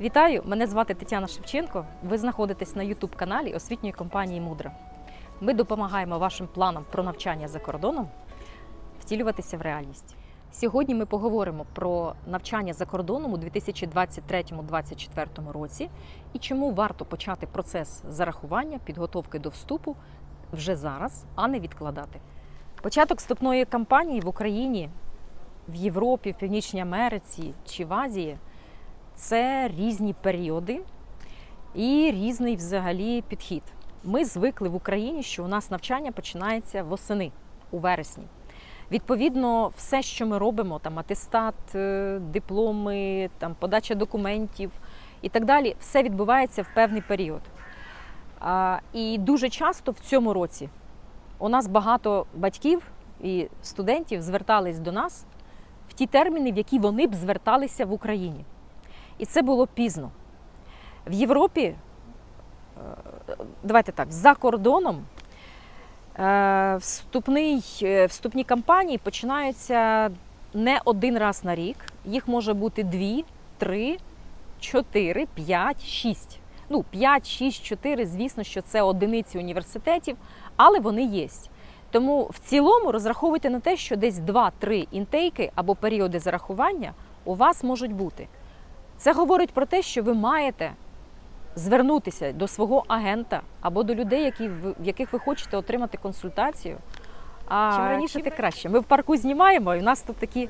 Вітаю! Мене звати Тетяна Шевченко. Ви знаходитесь на youtube каналі освітньої компанії Мудра. Ми допомагаємо вашим планам про навчання за кордоном втілюватися в реальність. Сьогодні ми поговоримо про навчання за кордоном у 2023-2024 році і чому варто почати процес зарахування підготовки до вступу вже зараз, а не відкладати. Початок вступної кампанії в Україні, в Європі, в Північній Америці чи в Азії це різні періоди і різний взагалі підхід. Ми звикли в Україні, що у нас навчання починається восени у вересні. Відповідно, все, що ми робимо, там атестат, е, дипломи, там подача документів і так далі, все відбувається в певний період. А, І дуже часто в цьому році у нас багато батьків і студентів звертались до нас в ті терміни, в які вони б зверталися в Україні. І це було пізно. В Європі, е, давайте так, за кордоном е, вступний, е, вступні кампанії починаються не один раз на рік. Їх може бути дві, три, чотири, п'ять, шість. Ну, 5, 6, 4, звісно, що це одиниці університетів, але вони є. Тому в цілому розраховуйте на те, що десь 2-3 інтейки або періоди зарахування у вас можуть бути. Це говорить про те, що ви маєте звернутися до свого агента або до людей, які, в в яких ви хочете отримати консультацію. А чим раніше, тим краще. Ми в парку знімаємо, і у нас тут такі.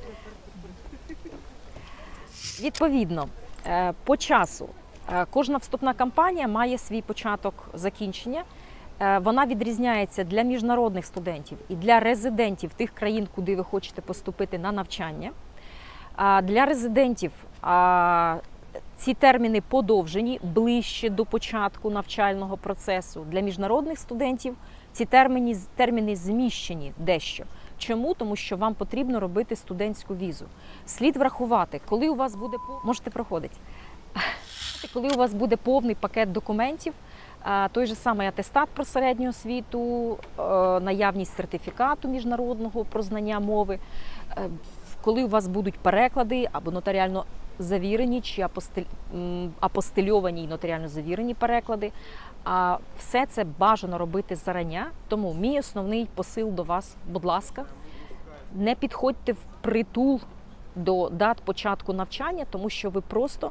Відповідно, е, по часу е, кожна вступна кампанія має свій початок закінчення. Е, Вона відрізняється для міжнародних студентів і для резидентів тих країн, куди ви хочете поступити на навчання. Для резидентів ці терміни подовжені ближче до початку навчального процесу. Для міжнародних студентів ці терміни, терміни зміщені дещо. Чому? Тому що вам потрібно робити студентську візу. Слід врахувати, коли у вас буде можете проходити. Коли у вас буде повний пакет документів, той же самий атестат про середню освіту, е, наявність сертифікату міжнародного про знання мови, е, коли у вас будуть переклади або нотаріально завірені чи апостиль- апостильовані і нотаріально завірені переклади. А все це бажано робити зарання. Тому мій основний посил до вас, будь ласка, не підходьте в притул до дат початку навчання, тому що ви просто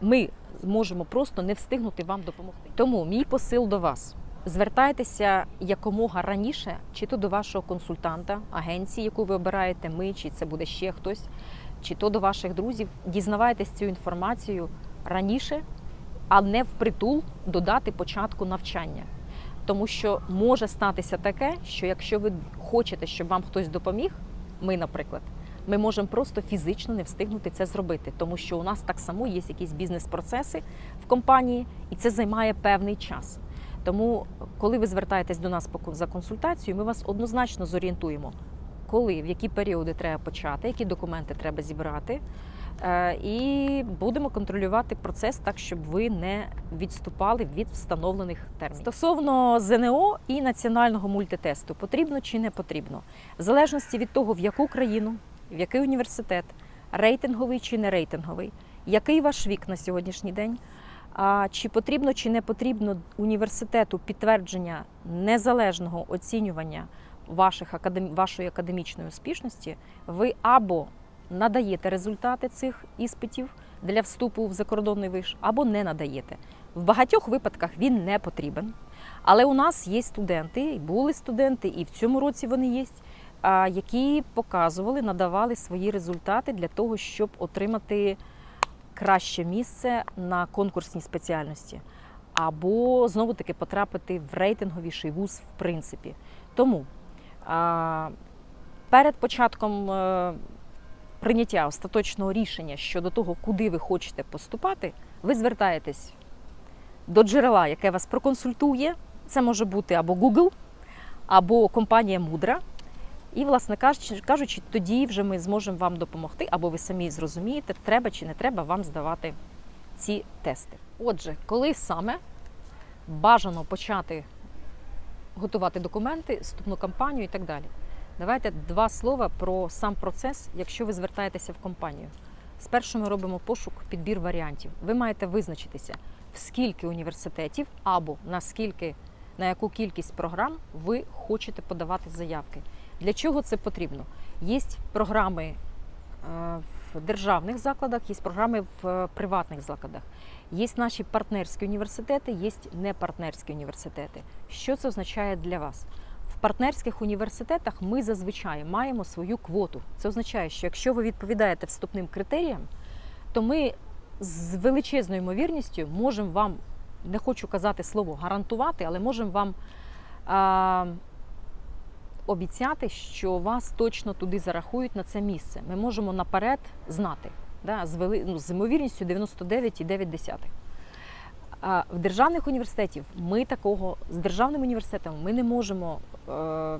ми можемо просто не встигнути вам допомогти. Тому мій посил до вас. Звертайтеся якомога раніше, чи то до вашого консультанта, агенції, яку ви обираєте, ми, чи це буде ще хтось, чи то до ваших друзів. Дізнавайтесь цю інформацію раніше, а не впритул до дати початку навчання. Тому що може статися таке, що якщо ви хочете, щоб вам хтось допоміг, ми, наприклад, ми можемо просто фізично не встигнути це зробити, тому що у нас так само є якісь бізнес-процеси в компанії, і це займає певний час. Тому, коли ви звертаєтесь до нас за консультацією, ми вас однозначно зорієнтуємо, коли, в які періоди треба почати, які документи треба зібрати. Е, І будемо контролювати процес так, щоб ви не відступали від встановлених термінів. Стосовно ЗНО і національного мультитесту, потрібно чи не потрібно, в залежності від того, в яку країну, в який університет, рейтинговий чи не рейтинговий, який ваш вік на сьогоднішній день. А чи потрібно чи не потрібно університету підтвердження незалежного оцінювання ваших академ... вашої академічної успішності, ви або надаєте результати цих іспитів для вступу в закордонний виш, або не надаєте. В багатьох випадках він не потрібен. Але у нас є студенти, були студенти, і в цьому році вони є, які показували, надавали свої результати для того, щоб отримати краще місце на конкурсній спеціальності, або знову таки потрапити в рейтинговіший вуз, в принципі. Тому перед початком е, прийняття остаточного рішення щодо того, куди ви хочете поступати, ви звертаєтесь до джерела, яке вас проконсультує. Це може бути або Google, або компанія Мудра. І, власне кажучи, тоді вже ми зможемо вам допомогти, або ви самі зрозумієте, треба чи не треба вам здавати ці тести. Отже, коли саме бажано почати готувати документи, вступну кампанію і так далі. Давайте два слова про сам процес, якщо ви звертаєтеся в компанію. Спершу ми робимо пошук, підбір варіантів. Ви маєте визначитися, в скільки університетів або на скільки, на яку кількість програм ви хочете подавати заявки. Для чого це потрібно? Є програми е, в державних закладах, є програми в приватних закладах. Є наші партнерські університети, є непартнерські університети. Що це означає для вас? В партнерських університетах ми зазвичай маємо свою квоту. Це означає, що якщо ви відповідаєте вступним критеріям, то ми з величезною ймовірністю можемо вам, не хочу казати слово гарантувати, але можемо вам обіцяти, що вас точно туди зарахують на це місце. Ми можемо наперед знати да, з, вели, ну, з ймовірністю 99,9. А в державних університетів ми такого з державним університетом ми не можемо е,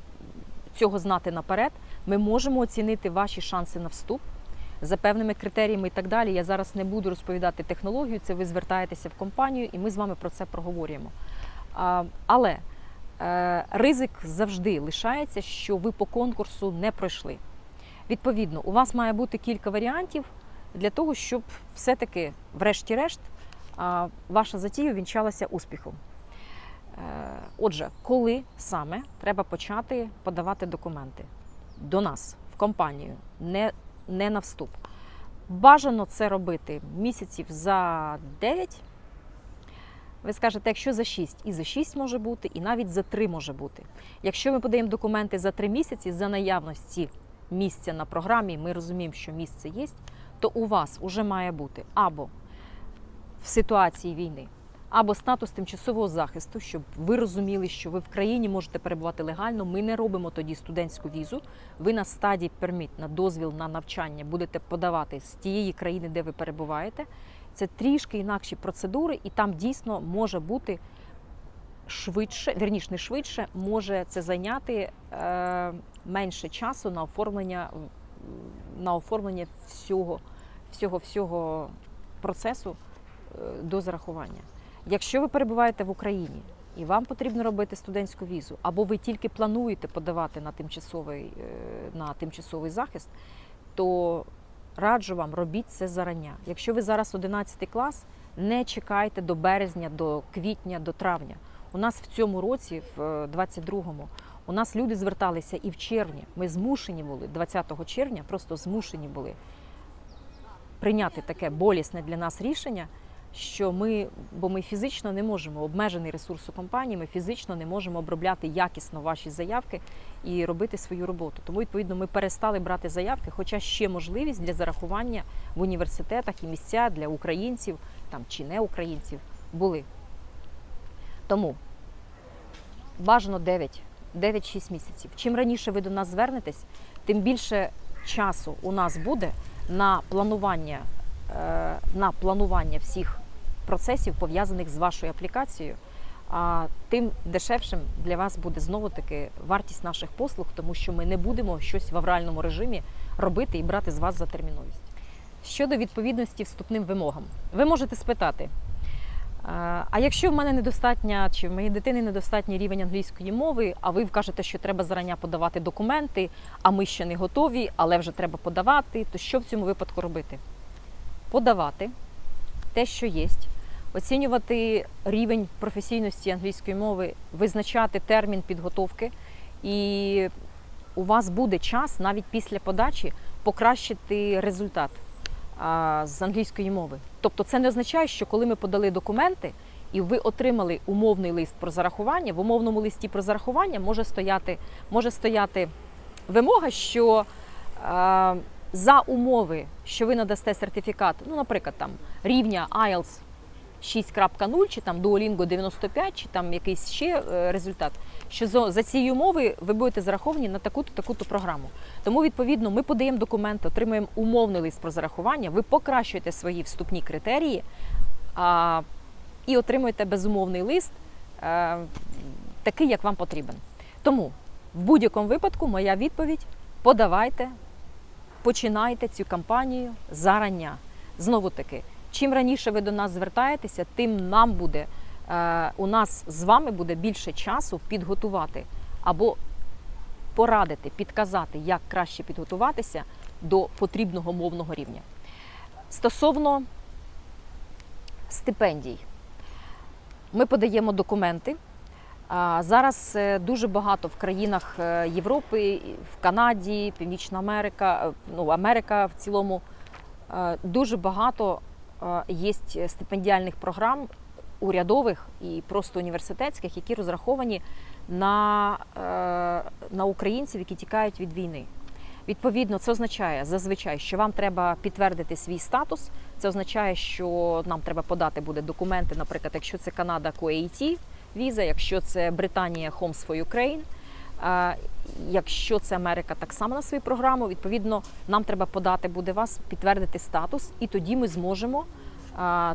цього знати наперед. Ми можемо оцінити ваші шанси на вступ за певними критеріями і так далі. Я зараз не буду розповідати технологію. Це ви звертаєтеся в компанію, і ми з вами про це проговорюємо. А, але ризик завжди лишається, що ви по конкурсу не пройшли. Відповідно, у вас має бути кілька варіантів для того, щоб все-таки, врешті-решт, ваша затія вінчалася успіхом. Е, Отже, коли саме треба почати подавати документи до нас в компанію, не, не на вступ. Бажано це робити місяців за 9. Ви скажете, якщо за 6, і за 6 може бути, і навіть за 3 може бути. Якщо ми подаємо документи за 3 місяці за наявності місця на програмі, ми розуміємо, що місце є, то у вас вже має бути або в ситуації війни, або статус тимчасового захисту, щоб ви розуміли, що ви в країні можете перебувати легально. Ми не робимо тоді студентську візу. Ви на стадії перміт на дозвіл на навчання будете подавати з тієї країни, де ви перебуваєте. Це трішки інакші процедури, і там дійсно може бути швидше, вірніш, не швидше, може це зайняти е, менше часу на оформлення на оформлення всього, всього, всього процесу е, до зарахування. Якщо ви перебуваєте в Україні і вам потрібно робити студентську візу, або ви тільки плануєте подавати на тимчасовий, е, на тимчасовий захист, то раджу вам робіть це зарання. Якщо ви зараз 11 клас, не чекайте до березня, до квітня, до травня. У нас в цьому році, в 22-му, у нас люди зверталися і в червні. Ми змушені були 20 червня, просто змушені були прийняти таке болісне для нас рішення, що ми, бо ми фізично не можемо обмежений ресурс у компанії, ми фізично не можемо обробляти якісно ваші заявки і робити свою роботу. Тому, відповідно, ми перестали брати заявки, хоча ще можливість для зарахування в університетах і місця для українців там чи не українців були. Тому бажано 9, 9-6 місяців. Чим раніше ви до нас звернетесь, тим більше часу у нас буде на планування, е, на планування всіх процесів, пов'язаних з вашою аплікацією. А тим дешевшим для вас буде знову таки вартість наших послуг, тому що ми не будемо щось в авральному режимі робити і брати з вас за терміновість. Щодо відповідності вступним вимогам, ви можете спитати. А якщо в мене недостатня, чи в моєї дитини недостатній рівень англійської мови, а ви кажете, що треба зарання подавати документи, а ми ще не готові, але вже треба подавати, то що в цьому випадку робити? Подавати те, що є, оцінювати рівень професійності англійської мови, визначати термін підготовки, і у вас буде час навіть після подачі покращити результат з англійської мови. Тобто це не означає, що коли ми подали документи і ви отримали умовний лист про зарахування, в умовному листі про зарахування може стояти, може стояти вимога, що е, за умови, що ви надасте сертифікат, ну, наприклад, там рівня IELTS 6.0, чи там Duolingo 95, чи там якийсь ще е, результат, що за, цією умови ви будете зараховані на таку-то таку-то програму. Тому, відповідно, ми подаємо документи, отримуємо умовний лист про зарахування, ви покращуєте свої вступні критерії а, і отримуєте безумовний лист, а, е, такий, як вам потрібен. Тому в будь-якому випадку моя відповідь подавайте, починайте цю кампанію зарання. Знову таки. Чим раніше ви до нас звертаєтеся, тим нам буде е, у нас з вами буде більше часу підготувати або порадити, підказати, як краще підготуватися до потрібного мовного рівня. Стосовно стипендій, ми подаємо документи. Зараз е, дуже багато в країнах е, Європи, в Канаді, Північна Америка, ну Америка в цілому дуже багато є стипендіальних програм урядових і просто університетських, які розраховані на, е, на українців, які тікають від війни. Відповідно, це означає зазвичай, що вам треба підтвердити свій статус. Це означає, що нам треба подати буде документи, наприклад, якщо це Канада QAT віза, якщо це Британія Homes for Ukraine, якщо це Америка, так само на свою програму. Відповідно, нам треба подати буде вас, підтвердити статус, і тоді ми зможемо,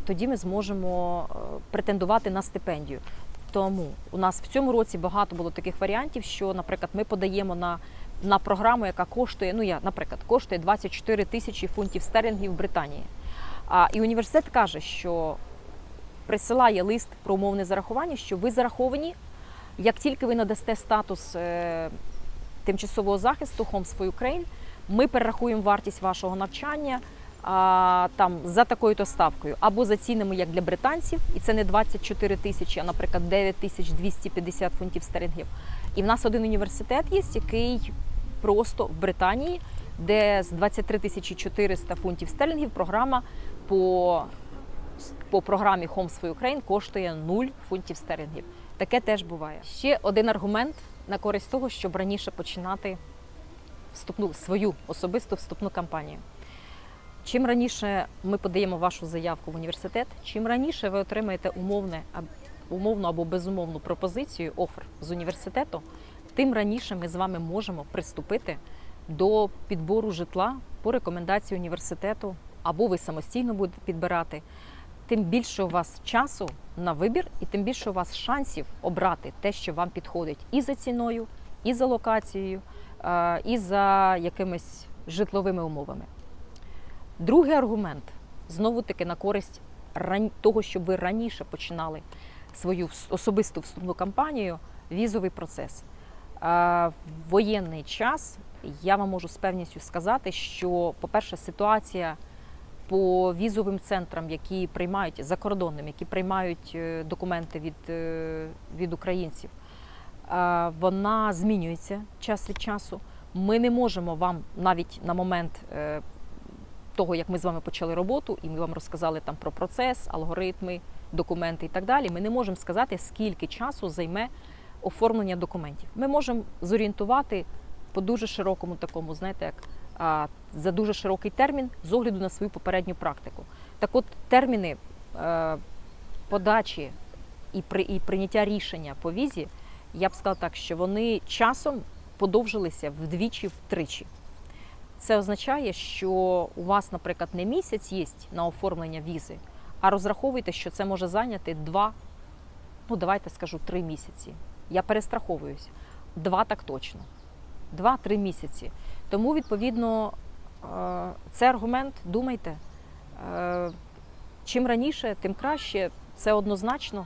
тоді ми зможемо е, претендувати на стипендію. Тому у нас в цьому році багато було таких варіантів, що, наприклад, ми подаємо на на програму, яка коштує, ну я, наприклад, коштує 24 тисячі фунтів стерлінгів в Британії. А, і університет каже, що присилає лист про умовне зарахування, що ви зараховані, як тільки ви надасте статус е, тимчасового захисту Homes for Ukraine, ми перерахуємо вартість вашого навчання а, там за такою-то ставкою, або за цінами, як для британців, і це не 24 тисячі, а наприклад 9 тисяч 250 фунтів стерлінгів. І в нас один університет є, який просто в Британії, де з 23 тисячі 400 фунтів стерлінгів програма по, по програмі Homes for Ukraine коштує 0 фунтів стерлінгів. Таке теж буває. Ще один аргумент на користь того, щоб раніше починати вступну свою особисту вступну кампанію. Чим раніше ми подаємо вашу заявку в університет, чим раніше ви отримаєте умовне, умовну або безумовну пропозицію, офер з університету, тим раніше ми з вами можемо приступити до підбору житла по рекомендації університету, або ви самостійно будете підбирати. Тим більше у вас часу на вибір, і тим більше у вас шансів обрати те, що вам підходить і за ціною, і за локацією, і за якимись житловими умовами. Другий аргумент знову таки на користь того, щоб ви раніше починали свою особисту вступну кампанію візовий процес. В воєнний час я вам можу з певністю сказати, що, по-перше, ситуація по візовим центрам, які приймають закордонним, які приймають е, документи від, е, від українців, вона змінюється час від часу. Ми не можемо вам навіть на момент е, того, як ми з вами почали роботу, і ми вам розказали там про процес, алгоритми, документи і так далі. Ми не можемо сказати, скільки часу займе оформлення документів. Ми можемо зорієнтувати по дуже широкому такому, знаєте, як за дуже широкий термін з огляду на свою попередню практику. Так от терміни е, подачі і при і прийняття рішення по візі, я б сказала так, що вони часом подовжилися вдвічі-втричі. Це означає, що у вас, наприклад, не місяць є на оформлення візи, а розраховуйте, що це може зайняти два, ну давайте скажу, три місяці. Я перестраховуюсь. Два так точно. Два-три місяці. Тому, відповідно, е, це аргумент, думайте. Е, чим раніше, тим краще. Це однозначно.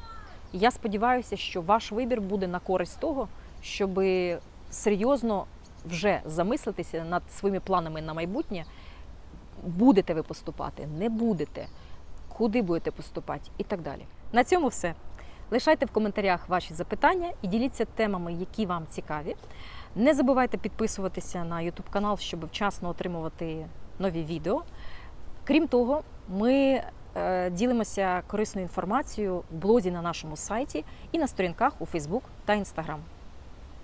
Я сподіваюся, що ваш вибір буде на користь того, щоб серйозно вже замислитися над своїми планами на майбутнє. Будете ви поступати, не будете, куди будете поступати і так далі. На цьому все. Лишайте в коментарях ваші запитання і діліться темами, які вам цікаві. Не забувайте підписуватися на YouTube канал, щоб вчасно отримувати нові відео. Крім того, ми е, ділимося корисною інформацією в блозі на нашому сайті і на сторінках у Facebook та Instagram.